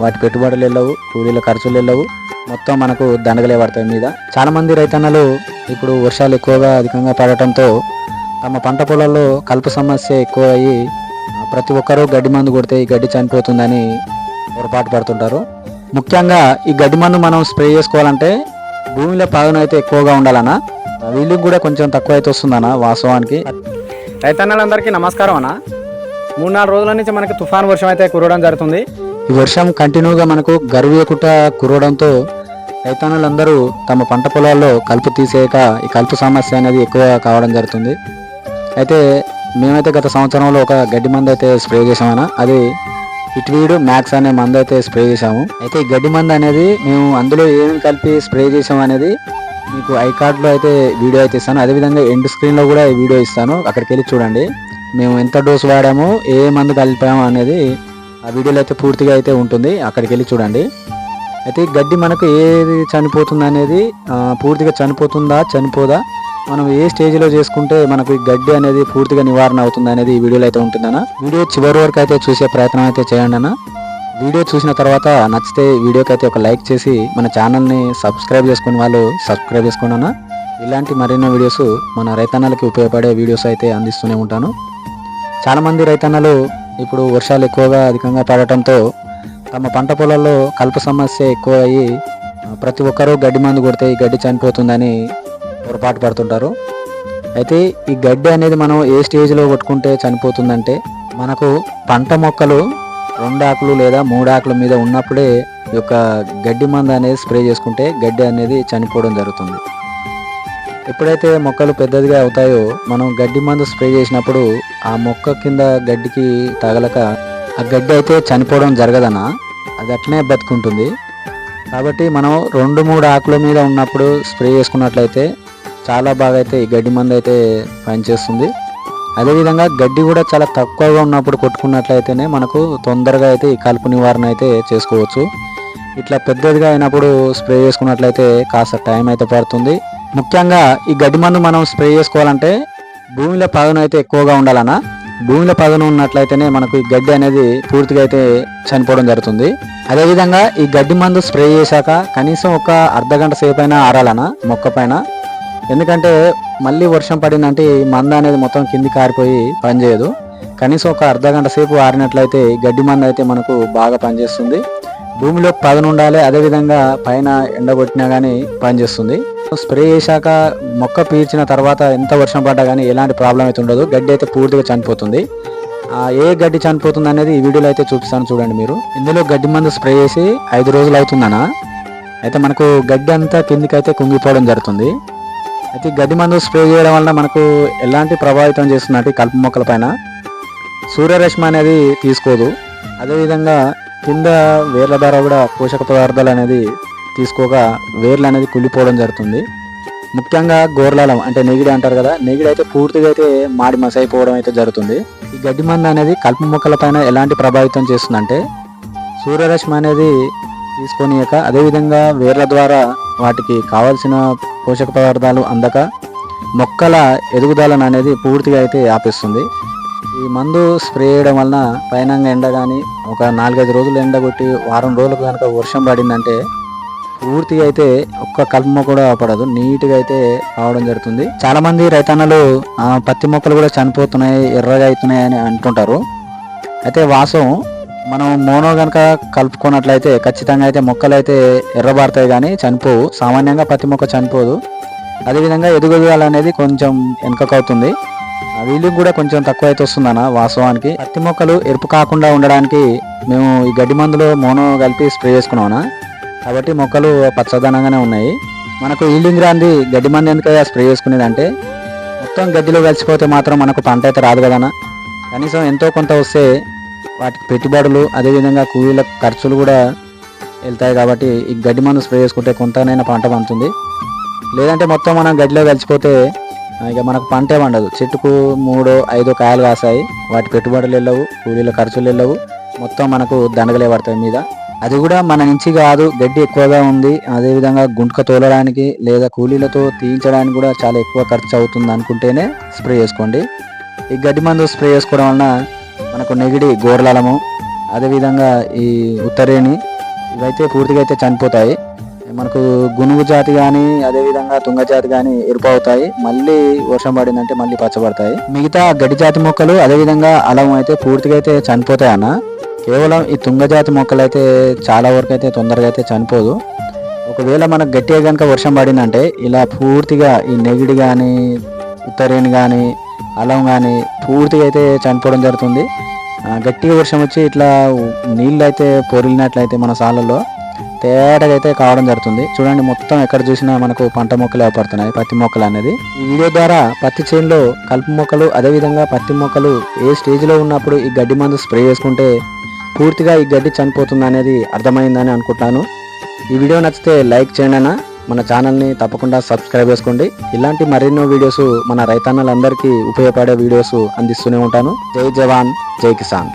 వాటి పెట్టుబడులు వెళ్ళవు కూలీల ఖర్చులు వెళ్ళవు మొత్తం మనకు దండగలే పడతాయి మీద. చాలా మంది రైతన్నలు ఇప్పుడు వర్షాలు ఎక్కువగా అధికంగా పడటంతో తమ పంట పొలాల్లో కలుపు సమస్య ఎక్కువ అయ్యి ప్రతి ఒక్కరూ గడ్డి మందు కొడితే ఈ గడ్డి చనిపోతుందని పొరపాటు పడుతుంటారు. ముఖ్యంగా ఈ గడ్డి మందు మనం స్ప్రే చేసుకోవాలంటే భూమిలో పాదన అయితే ఎక్కువగా ఉండాలన్నా వీళ్ళకి కూడా కొంచెం తక్కువ అయితే వస్తుందన్న వాస్తవానికి. రైతన్నలందరికీ నమస్కారం అన్న. మూడు నాలుగు రోజుల నుంచి మనకి తుఫాన్ వర్షం అయితే కురవడం జరుగుతుంది. ఈ వర్షం కంటిన్యూగా మనకు గరువేకుట కురవడంతో రైతాన్నులందరూ తమ పంట పొలాల్లో కలుపు తీసేయక ఈ కలుపు సమస్య అనేది ఎక్కువ కావడం జరుగుతుంది. అయితే మేమైతే గత సంవత్సరంలో ఒక గడ్డి మందు అయితే స్ప్రే చేసామన్న అది ఇట్వీడు మ్యాక్స్ అనే మందు అయితే స్ప్రే చేసాము అయితే ఈ గడ్డి మందు అనేది మేము అందులో ఏమేమి కలిపి స్ప్రే చేసాము అనేది మీకు ఐ కార్డ్లో అయితే వీడియో అయితే ఇస్తాను. అదేవిధంగా ఎండ్ స్క్రీన్లో కూడా ఈ వీడియో ఇస్తాను. అక్కడికి వెళ్ళి చూడండి. మేము ఎంత డోసు వాడాము ఏ మందు కలిపాము అనేది ఆ వీడియోలో అయితే పూర్తిగా అయితే ఉంటుంది. అక్కడికి వెళ్ళి చూడండి. అయితే గడ్డి మనకు ఏది చనిపోతుంది అనేది పూర్తిగా చనిపోతుందా చనిపోదా మనం ఏ స్టేజ్లో చేసుకుంటే మనకు ఈ గడ్డి అనేది పూర్తిగా నివారణ అవుతుంది అనేది ఈ వీడియోలో అయితే ఉంటుందన్న వీడియో చివరి వరకు అయితే చూసే ప్రయత్నం అయితే చేయండి అన్న. వీడియో చూసిన తర్వాత నచ్చితే వీడియోకి అయితే ఒక లైక్ చేసి మన ఛానల్ని సబ్స్క్రైబ్ చేసుకుని వాళ్ళు సబ్స్క్రైబ్ చేసుకోండి అన్న. ఇలాంటి మరిన్నో వీడియోస్ మన రైతన్నలకి ఉపయోగపడే వీడియోస్ అయితే అందిస్తూనే ఉంటాను. చాలామంది రైతన్నలు ఇప్పుడు వర్షాలు ఎక్కువగా అధికంగా పడటంతో తమ పంట పొలాల్లో కలుపు సమస్య ఎక్కువ అయ్యి ప్రతి ఒక్కరూ గడ్డి మందు కొడితే ఈ గడ్డి చనిపోతుందని పొరపాటు పడుతుంటారు. అయితే ఈ గడ్డి అనేది మనం ఏ స్టేజ్లో కొట్టుకుంటే చనిపోతుందంటే మనకు పంట మొక్కలు రెండు ఆకులు లేదా మూడు ఆకుల మీద ఉన్నప్పుడే ఈ యొక్క గడ్డి మందు అనేది స్ప్రే చేసుకుంటే గడ్డి అనేది చనిపోవడం జరుగుతుంది. ఎప్పుడైతే మొక్కలు పెద్దదిగా అవుతాయో మనం గడ్డి మందు స్ప్రే చేసినప్పుడు ఆ మొక్క కింద గడ్డికి తగలక ఆ గడ్డి అయితే చనిపోవడం జరగదనా? అది అట్లనే బతుకుంటుంది కాబట్టి మనం రెండు మూడు ఆకుల మీద ఉన్నప్పుడు స్ప్రే చేసుకున్నట్లయితే చాలా బాగా అయితే ఈ గడ్డి మందు అయితే పనిచేస్తుంది. అదేవిధంగా గడ్డి కూడా చాలా తక్కువగా ఉన్నప్పుడు కొట్టుకున్నట్లయితేనే మనకు తొందరగా అయితే ఈ కలుపు నివారణ అయితే చేసుకోవచ్చు. ఇట్లా పెద్దదిగా అయినప్పుడు స్ప్రే చేసుకున్నట్లయితే కాస్త టైం అయితే పడుతుంది. ముఖ్యంగా ఈ గడ్డి మందు మనం స్ప్రే చేసుకోవాలంటే భూమిలో పదను అయితే ఎక్కువగా ఉండాలన్నా. భూమిలో పదను ఉన్నట్లయితేనే మనకు ఈ గడ్డి అనేది పూర్తిగా అయితే చనిపోవడం జరుగుతుంది. అదేవిధంగా ఈ గడ్డి మందు స్ప్రే చేశాక కనీసం ఒక అర్ధ గంట సేపు అయినా ఆరాలన్నా మొక్క పైన. ఎందుకంటే మళ్ళీ వర్షం పడిందంటే ఈ మంద అనేది మొత్తం కింది కారిపోయి పనిచేయదు. కనీసం ఒక అర్ధ గంట సేపు ఆరినట్లయితే గడ్డి మందు అయితే మనకు బాగా పనిచేస్తుంది. భూమిలో పదను ఉండాలి అదేవిధంగా పైన ఎండగొట్టినా కానీ పనిచేస్తుంది. స్ప్రే చేశాక మొక్క పీల్చిన తర్వాత ఎంత వర్షం పడ్డా కానీ ఎలాంటి ప్రాబ్లం అయితే ఉండదు. గడ్డి అయితే పూర్తిగా చనిపోతుంది. ఏ గడ్డి చనిపోతుంది అనేది ఈ వీడియోలో అయితే చూపిస్తాను చూడండి మీరు. ఇందులో గడ్డి మందు స్ప్రే చేసి ఐదు రోజులు అవుతుందనా? అయితే మనకు గడ్డి అంతా కిందికి అయితే కుంగిపోవడం జరుగుతుంది. అయితే గడ్డి మందు స్ప్రే చేయడం వలన మనకు ఎలాంటి ప్రభావితం చేస్తుందంటే కలుపు మొక్కల పైన? సూర్యరశ్మి అనేది తీసుకోదు. అదేవిధంగా కింద వేర్ల ద్వారా కూడా పోషక పదార్థాలు అనేది తీసుకోగా వేర్లు అనేది కుళ్ళిపోవడం జరుగుతుంది. ముఖ్యంగా గోర్లాలం అంటే నెగిడి అంటారు కదా నెగిడి అయితే పూర్తిగా అయితే మాడి మసైపోవడం అయితే జరుగుతుంది. ఈ గడ్డి మందు అనేది కలుపు మొక్కల పైన ఎలాంటి ప్రభావితం చేస్తుందంటే సూర్యరశ్మి అనేది తీసుకొనియక అదేవిధంగా వేర్ల ద్వారా వాటికి కావలసిన పోషక పదార్థాలు అందక మొక్కల ఎదుగుదలను అనేది పూర్తిగా అయితే ఆపిస్తుంది. ఈ మందు స్ప్రే చేయడం వలన పైనంగా ఎండ కానీ ఒక నాలుగైదు రోజులు ఎండ కొట్టి వారం రోజులకు కనుక వర్షం పడిందంటే పూర్తిగా అయితే ఒక్క కల్మ కూడా పడదు. నీట్గా అయితే రావడం జరుగుతుంది. చాలా మంది రైతన్నలు ఆ, పత్తి మొక్కలు కూడా చనిపోతున్నాయి ఎర్రగా అవుతున్నాయి అని అంటుంటారు. అయితే వాసం మనం మోనో కనుక కలుపుకున్నట్లయితే ఖచ్చితంగా అయితే మొక్కలు అయితే ఎర్రబారుతాయి కానీ చనిపోవు. సామాన్యంగా పత్తి మొక్క చనిపోదు. అదేవిధంగా ఎదుగుదల అనేది కొంచెం వెనుకకవుతుంది. ఆ కూడా కొంచెం తక్కువ అయితే వస్తుందన్న వాస్తవానికి. పత్తి మొక్కలు ఎరుపు కాకుండా ఉండడానికి మేము ఈ గడ్డి మందులో మోనో కలిపి స్ప్రే చేసుకున్నామన్నా కాబట్టి మొక్కలు పచ్చదనంగానే ఉన్నాయి. మనకు ఈల్డింగ్ రాంది గడ్డి మందు ఎందుకయ్యా స్ప్రే చేసుకునేది అంటే మొత్తం గడ్డిలో కలిసిపోతే మాత్రం మనకు పంట అయితే రాదు కదనా కనీసం ఎంతో కొంత వస్తే వాటికి పెట్టుబడులు అదేవిధంగా కూలీల ఖర్చులు కూడా వెళ్తాయి కాబట్టి ఈ గడ్డి మందు స్ప్రే చేసుకుంటే కొంతనైనా పంట పండుతుంది. లేదంటే మొత్తం మనం గడ్డిలో కలిసిపోతే ఇక మనకు పంటే పండదు. చెట్టుకు మూడో ఐదో కాయలు కాసాయి వాటి పెట్టుబడులు వెళ్ళవు కూలీల ఖర్చులు వెళ్ళవు. మొత్తం మనకు దండగలే పడతాయి మీద. అది కూడా మన నుంచి కాదు గడ్డి ఎక్కువగా ఉంది. అదేవిధంగా గుంటక తోలడానికి లేదా కూలీలతో తీయించడానికి కూడా చాలా ఎక్కువ ఖర్చు అవుతుంది అనుకుంటేనే స్ప్రే చేసుకోండి. ఈ గడ్డి మందు స్ప్రే చేసుకోవడం వలన మనకు నెగిడి గోర్లలము అదేవిధంగా ఈ ఉత్తరేణి ఇవైతే పూర్తిగా అయితే చనిపోతాయి. మనకు గునుగు జాతి కానీ అదేవిధంగా తుంగ జాతి కానీ ఎరుపు అవుతాయి మళ్ళీ వర్షం పడిందంటే మళ్ళీ పచ్చబడతాయి. మిగతా గడ్డి జాతి మొక్కలు అదేవిధంగా అలం అయితే పూర్తిగా అయితే చనిపోతాయి అన్న. కేవలం ఈ తుంగజాతి మొక్కలైతే చాలా వరకు అయితే తొందరగా అయితే చనిపోదు. ఒకవేళ మనకు గట్టిగా కనుక వర్షం పడిందంటే ఇలా పూర్తిగా ఈ నెగిడి కానీ ఉత్తరేణి కానీ అలం కానీ పూర్తిగా అయితే చనిపోవడం జరుగుతుంది. గట్టిగా వర్షం వచ్చి ఇట్లా నీళ్ళు అయితే పొరిలినట్లయితే మన సాలల్లో తేటగా అయితే కావడం జరుగుతుంది. చూడండి మొత్తం ఎక్కడ చూసినా మనకు పంట మొక్కలు ఏర్పడుతున్నాయి పత్తి మొక్కలు అనేది. ఈ వీడియో ద్వారా పత్తి చేనులో కలుపు మొక్కలు అదేవిధంగా పత్తి మొక్కలు ఏ స్టేజ్లో ఉన్నప్పుడు ఈ గడ్డి మందు స్ప్రే చేసుకుంటే పూర్తిగా ఈ గడ్డి చనిపోతుంది అనేది అర్థమైందని అనుకుంటున్నాను ఈ వీడియో నచ్చితే లైక్ చేయండి అన్న. మన ఛానల్ని తప్పకుండా సబ్స్క్రైబ్ చేసుకోండి. ఇలాంటి మరెన్నో వీడియోస్ మన రైతన్నలందరికీ ఉపయోగపడే వీడియోస్ అందిస్తూనే ఉంటాను. జై జవాన్ జై కిసాన్.